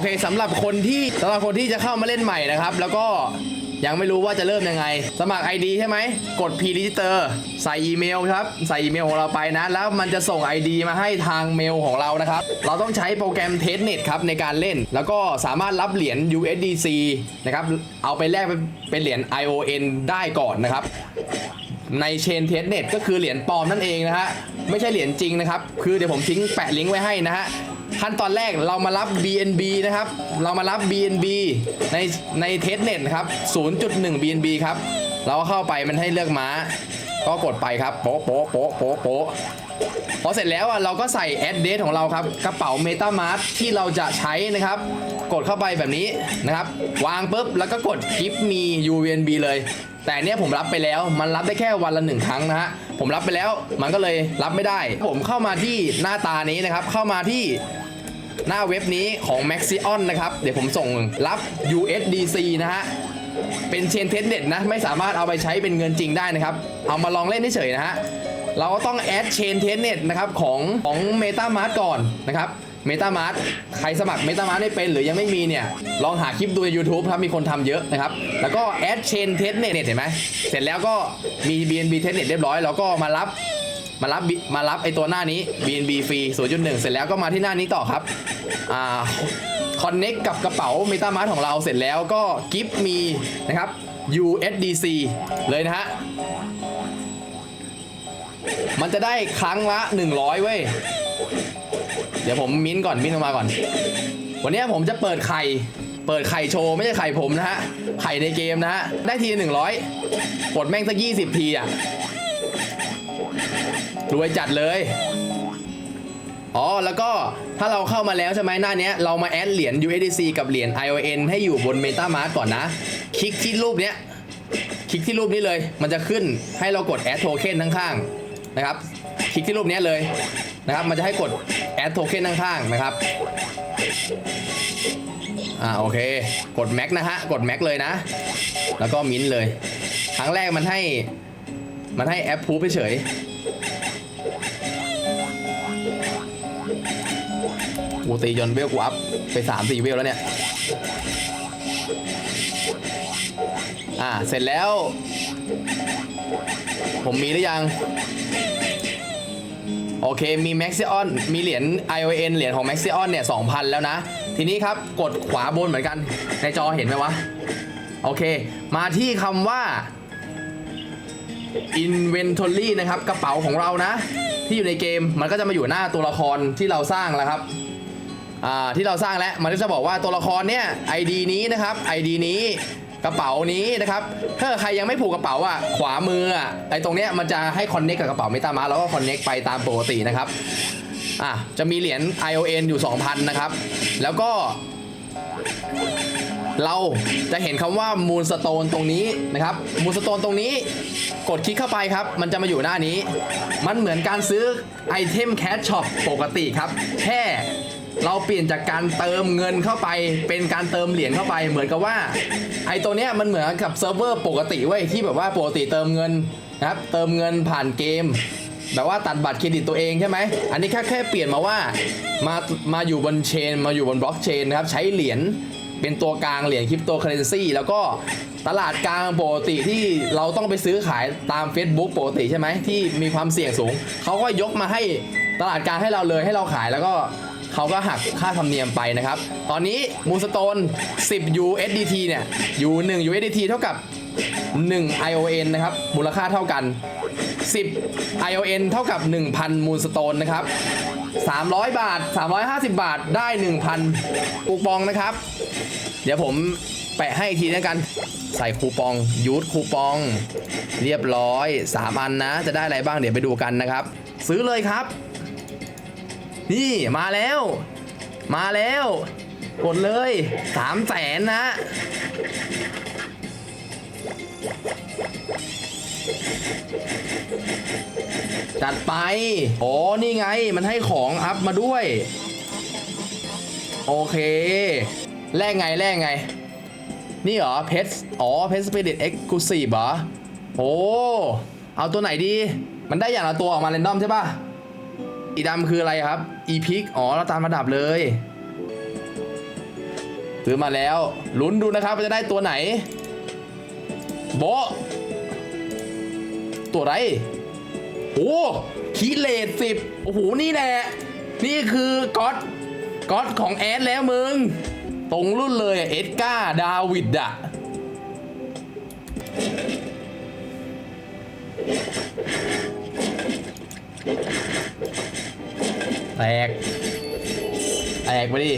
เคสำหรับคนที่สำหรับคนที่จะเข้ามาเล่นใหม่นะครับ แล้วก็ยังไม่รู้ว่าจะเริ่มยังไง สมัคร ID ใช่ไหม กด P Register ใส่อีเมลครับ ใส่อีเมลของเราไปนะ แล้วมันจะส่ง ID มาให้ทางเมลของเรานะครับ เราต้องใช้โปรแกรม Testnet ครับในการเล่น แล้วก็สามารถรับเหรียญ USDC นะครับ เอาไปแลกเป็นเป็นเหรียญ ION ได้ก่อนนะครับ ในเชนเทสเน็ตก็คือเหรียญปลอมนั่นเองนะฮะ ไม่ใช่เหรียญจริงนะครับ คือเดี๋ยวผมทิ้งแปะลิงก์ไว้ให้นะฮะ ขั้นตอนแรกเรามารับ BNB นะครับ เรามารับ BNB ในในเทสเน็ตครับ 0.1 BNB ครับ เราเข้าไปมันให้เลือกม้า ก็กดไปครับ โป๊ะโป๊ะโป๊ะโป๊ะโป๊ะพอเสร็จแล้วอะเราก็ใส่ address ของเราครับ กระเป๋า MetaMask ที่เราจะใช้นะครับ กดเข้าไปแบบนี้นะครับ วางปุ๊บ แล้วก็กด Give me UNB เลย แต่เนี้ยผมรับไปแล้วมันรับได้แค่วันละหนึ่งครั้งนะฮะผมรับไปแล้วมันก็เลยรับไม่ได้ ผมเข้ามาที่หน้าตานี้นะครับ เข้ามาที่ หน้าเว็บนี้ของ Maxion นะครับ เดี๋ยวผมส่งรับ USDC นะฮะ เป็นเชนเทสเด็ดนะ ไม่สามารถเอาไปใช้เป็นเงินจริงได้นะครับ เอามาลองเล่นเฉยๆนะฮะ เราก็ต้องแอดเชนเทสเน็ตนะครับของของ MetaMask ก่อนนะครับ MetaMask ใครสมัคร MetaMask ไม่เป็นหรือยังไม่มีเนี่ย ลองหาคลิปดูใน YouTube ครับ มีคนทำเยอะนะครับ แล้วก็แอดเชนเทสเน็ตเห็นไหม เสร็จแล้วก็มี BNB เทสเน็ตเรียบร้อย แล้วก็มารับ มารับ B- มารับไอตัวหน้านี้ BNB ฟรี 0.1 เสร็จแล้วก็มาที่หน้านี้ต่อครับอ่าคอนเน็กกับกระเป๋า MetaMask ของเราเสร็จแล้วก็กิฟต์มีนะครับ USDC เลยนะฮะ มันจะได้ครั้งละ 100 เว้ย เดี๋ยวผมมิ้นท์ก่อนมิ้นท์ออกมาก่อน วันนี้ผมจะเปิดไข่ เปิดไข่โชว์ ไม่ใช่ไข่ผมนะฮะ ไข่ในเกมนะฮะ ได้ทีหนึ่งร้อยกดแม่งสักยี่สิบทีอะ รวยจัดเลย อ๋อ แล้วก็ถ้าเราเข้ามาแล้วใช่ไหมหน้าเนี้ย เรามาแอดเหรียญ USDC กับเหรียญ ION ให้อยู่บน MetaMask ก่อนนะ คลิกที่รูปเนี้ย คลิกที่รูปนี้เลย มันจะขึ้นให้เรากด add token ข้างๆนะครับ คลิกที่รูปนี้เลยนะครับ มันจะให้กด add token ข้างๆนะครับ อ่า โอเค กด max นะฮะ กด max เลยนะ แล้วก็มิ้นเลย ครั้งแรกมันให้ มันให้แอปพูเฉย กูตีจนเวลกูอัพไป3 4เวลแล้วเนี่ย อ่า เสร็จแล้ว ผมมีหรือยัง โอเค มี Maxion มีเหรียญ ION เหรียญของ Maxion เนี่ย2,000แล้วนะ ทีนี้ครับ กดขวาบนเหมือนกัน ในจอเห็นไหมวะ โอเค มาที่คำว่า Inventory นะครับ กระเป๋าของเรานะที่อยู่ในเกมมันก็จะมาอยู่หน้าตัวละครที่เราสร้างแล้วครับ อ่าที่เราสร้างแล้วมันก็จะบอกว่าตัวละครเนี่ย ID นี้นะครับ ID นี้กระเป๋านี้นะครับถ้าใครยังไม่ผูกกระเป๋าอะขวามืออะไอ้ตรงเนี้ยมันจะให้คอนเน็กกับกระเป๋าเมตามาแล้วก็คอนเน็กไปตามปกตินะครับอะจะมีเหรียญ ION อยู่ 2,000 นะครับ แล้วก็ เราจะเห็นคำว่า Moonstone ตรงนี้นะครับ Moonstone ตรงนี้กดคลิกเข้าไปครับ มันจะมาอยู่หน้านี้ มันเหมือนการซื้อไอเทมแคชช็อปปกติครับ แค่ เราเปลี่ยนจากการเติมเงินเข้าไป เป็นการเติมเหรียญเข้าไป เหมือนกับว่า ไอตัวเนี้ยมันเหมือนกับเซิร์ฟเวอร์ปกติเว้ยที่แบบว่าปกติเติมเงินนะครับ เติมเงินผ่านเกม แบบว่าตัดบัตรเครดิตตัวเองใช่ไหม อันนี้แค่แค่เปลี่ยนมาว่ามามาอยู่บนเชน มาอยู่บนบล็อกเชนนะครับ ใช้เหรียญเป็นตัวกลางเหรียญคริปโตเคอเรนซีแล้วก็ตลาดกลางปกติที่เราต้องไปซื้อขายตาม Facebook ปกติใช่ไหมที่มีความเสี่ยงสูง เขาก็ยกมาให้ตลาดกลางให้เราเลยให้เราขายแล้วก็ เขาก็หักค่าธรรมเนียมไปนะครับ ตอนนี้มูสโตน 10 USDT เนี่ยอยู่1 USDT เท่ากับ 1 ION นะครับ มูลค่าเท่ากัน 10 ION เท่ากับ 1,000 มูลสโตนนะครับ 300 บาท 350 บาทได้ 1,000คูปองนะครับ เดี๋ยวผมแปะให้อีกทีแล้วกัน ใส่คูปองยูทคูปอง เรียบร้อย 3 อันนะ จะได้อะไรบ้างเดี๋ยวไปดูกันนะครับ ซื้อเลยครับ นี่มาแล้ว มาแล้ว กดเลย3แสนนะจัดไป อ๋อ นี่ไง มันให้ของอัพมาด้วย โอเค แลกไง แลกไง นี่เหรอ เพชร อ๋อ เพชรสปิริตเอ็กซ์คลูซีฟเหรอ โอ้ เอาตัวไหนดี มันได้อย่างละตัวออกมาเรนดอมใช่ปะ สีดำคืออะไรครับ อีพิก อ๋อเราตามระดับเลย ซื้อมาแล้ว ลุ้นดูนะครับว่าจะได้ตัวไหน โบตัวไร โอ้คีเลดสิบโอ้โห นี่แหละ นี่คือก๊อตก๊อตของแอดแล้วมึง ตรงรุ่นเลยเอ็ดกาดาวิดอะ แตก แตกไปดิ